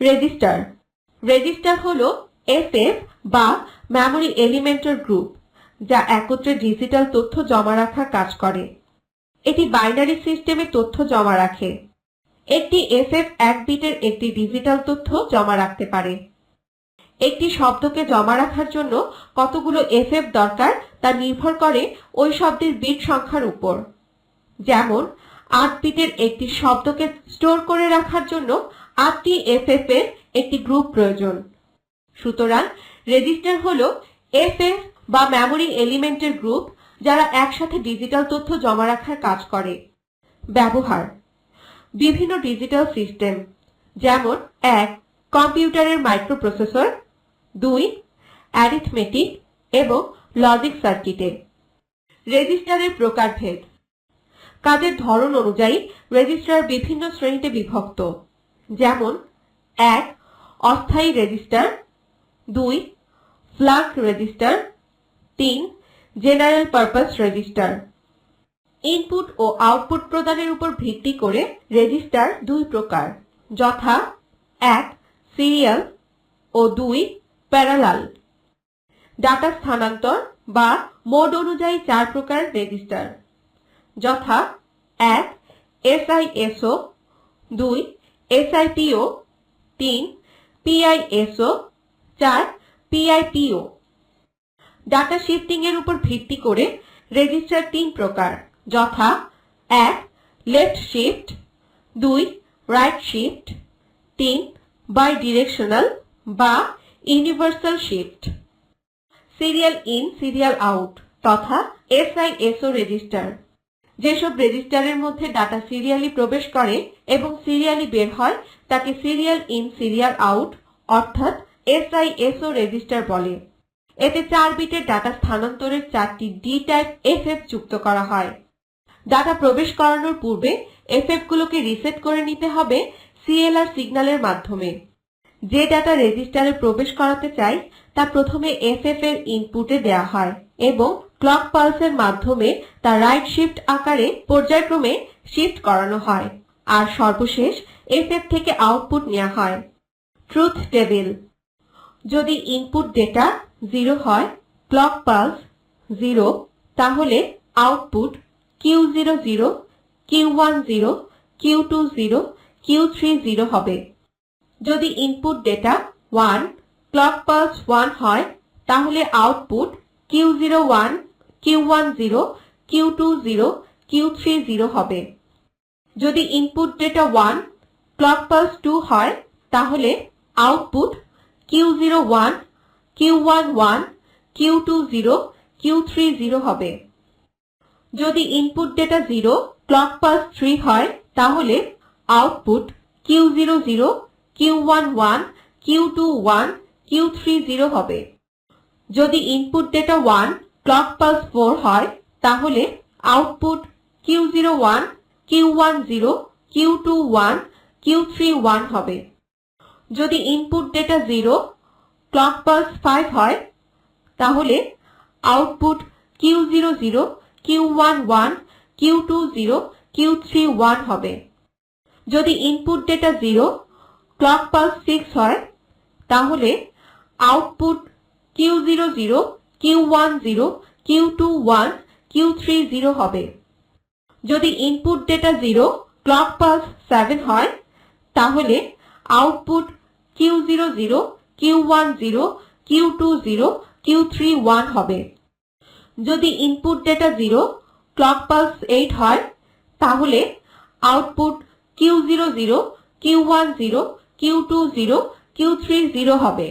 Register. Register হলো SF বা memory এলিমেন্টের গ্রুপ, যা একত্রে ডিজিটাল তথ্য জমা রাখার কাজ করে। এটি বাইনারি সিস্টেমে তথ্য জমা রাখে। একটি এসএফ এক বিটের একটি ডিজিটাল তথ্য জমা রাখতে পারে। একটি শব্দকে জমা রাখার জন্য কতগুলো এফএফ দরকার তা নির্ভর করে ওই শব্দের বিট সংখ্যার উপর। যেমন, আট বিটের একটি শব্দকে স্টোর করে রাখার জন্য আটটি এফএফ এর একটি গ্রুপ প্রয়োজন। সুতরাং রেজিস্টার হল এফএফ বা মেমোরি এলিমেন্টের গ্রুপ যারা একসাথে ডিজিটাল তথ্য জমা রাখার কাজ করে। ব্যবহার। বিভিন্ন ডিজিটাল সিস্টেম যেমন এক কম্পিউটারের মাইক্রোপ্রসেসর দুই অ্যারিথমেটিক এবং লজিক সার্কিটে রেজিস্টারের প্রকারভেদ। কাজের ধরন অনুযায়ী রেজিস্টার বিভিন্ন শ্রেণীতে বিভক্ত। যেমন, এক, অস্থায়ী রেজিস্টার, দুই ফ্ল্যাগ রেজিস্টার, তিন, জেনারেল পারপাস রেজিস্টার। ইনপুট ও আউটপুট প্রদানের উপর ভিত্তি করে রেজিস্টার দুই প্রকার, যথা, এক, সিরিয়াল ও দুই, প্যারালাল। ডাটা স্থানান্তর বা মোড অনুযায়ী চার প্রকার রেজিস্টার, যথা, এক এসআইএসও দুই এসআইপিও তিন পিআইএসও চার পিআইপিও ডাটা শিফটিং এর উপর ভিত্তি করে রেজিস্টার তিন প্রকার। যথা, এক লেফট শিফট দুই রাইট শিফট তিন বাই ডিরেকশনাল বা universal shift serial in serial out তথা এসআইএসও রেজিস্টার যেসব রেজিস্টারের মধ্যে ডাটা সিরিয়ালি প্রবেশ করে এবং সিরিয়ালি বের হয়, তাকে সিরিয়াল ইন সিরিয়াল আউট অর্থাৎ এসআইএসও রেজিস্টার বলে। এতে চার বিটের ডাটা স্থানান্তরের চারটি ডি টাইপ এফএফ যুক্ত করা হয়। ডাটা প্রবেশ করানোর পূর্বে এফএফ গুলোকে রিসেট করে নিতে হবে সিএলআর সিগন্যালের মাধ্যমে। যে ডাটা রেজিস্টারে প্রবেশ করাতে চাই, তা প্রথমে এফএফ এর ইনপুটে দেয়া হয় এবং ক্লক পালসের মাধ্যমে তা রাইট শিফট আকারে পর্যায়ক্রমে শিফট করানো হয়, আর সর্বশেষ এফএফ থেকে আউটপুট নেওয়া হয়। Truth table. যদি ইনপুট ডেটা জিরো হয়, ক্লক পালস জিরো, তাহলে output Q zero zero, Q one zero, Q two zero, Q three zero হবে। যদি input data one, clock pulse one হয়, তাহলে output Q zero one Q one zero Q two zero Q three zero হবে। যদি input data one clock pulse two হয়, তাহলে output Q zero one Q one one Q two zero Q three zero হবে। যদি input data zero clock pulse three হয়, তাহলে output Q zero zero Q one one Q two one Q three zero হবে। যদি input data one clock pulse four হয়, তাহলে output Q zero one Q one zero Q two one Q three one হবে। যদি input data zero clock pulse five হয়, তাহলে output Q zero zero Q one one Q two zero Q three one হবে। যদি input data zero clock pulse six হয়, তাহলে output Q zero zero Q one zero Q two one Q three zero হবে। যদি input data zero clock pulse seven হয়, তাহলে output Q zero zero Q one zero Q two zero Q three one হবে। যদি input data zero clock pulse eight হয়, তাহলে output Q zero zero Q one zero Q two zero Q three zero হবে।